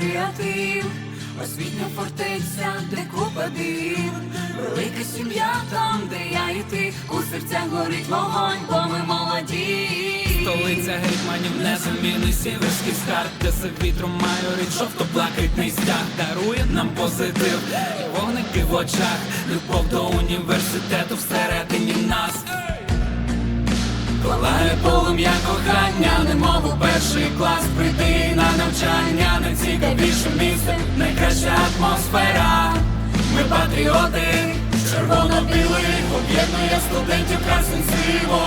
креатив, освітня фортеця, де купа див, велика сім'я там, де я і ти, у серцях горить вогонь, бо ми молоді. Столиця гетьманів незамінний сіверський скарб, де за вітром майорить жовто-блакитний стяг, дарує нам позитив, вогники в очах, любов до університету всередині нас. Палає полум'я кохання, немов у перший клас прийти атмосфера. Ми патріоти, червоно-білий, об'єднує студентів красень сиво.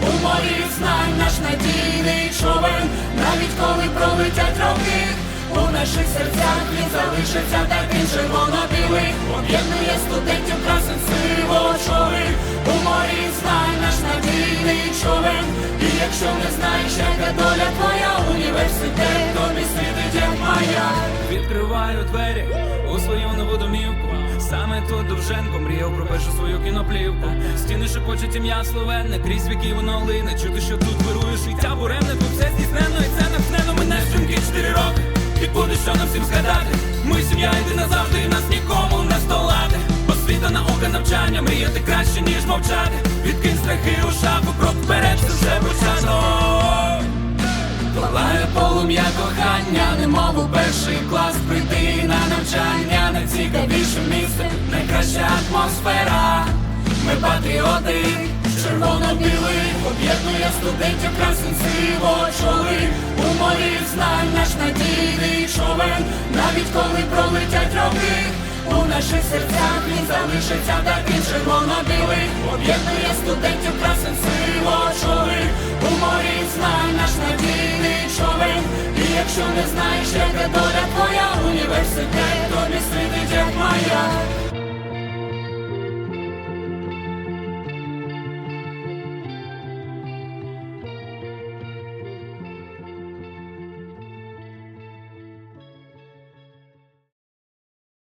У морі знань наш надійний човен, навіть коли пролетять роки. У наших серцях він залишиться таким червоно-білий Об'єднує студентів красен сиво чоли У морі знай наш надійний човен І якщо не знаєш, двері у свою нову домівку. Саме тут Довженко мріяв про першу свою кіноплівку. Стіни шепочуть ім'я словенне, крізь віки воно лине. Чути, що тут вирує життя буремне, тут все здійснено і це натхнено. Мене стрімкі чотири роки і буде що нам всім згадати. Ми сім'я йди назавжди, і нас нікому не здолати. Освіта, наука, навчання, мріяти краще, ніж мовчати. Відкинь страхи у шафу, крок вперед, це вже початок. Палає полум'я кохання, немов у перший пера, ми патріоти, червоно-білий, об'єднує студентів красень сиво чоли, у морі знань наш надійний човен, навіть коли пролетять роки, у наших серцях він залишиться таким червоно-білий, об'єднує студентів красень сиво чоли, у морі знань наш надійний човен, і якщо не знаєш, яка доля твоя університет, тобі світить, як моя.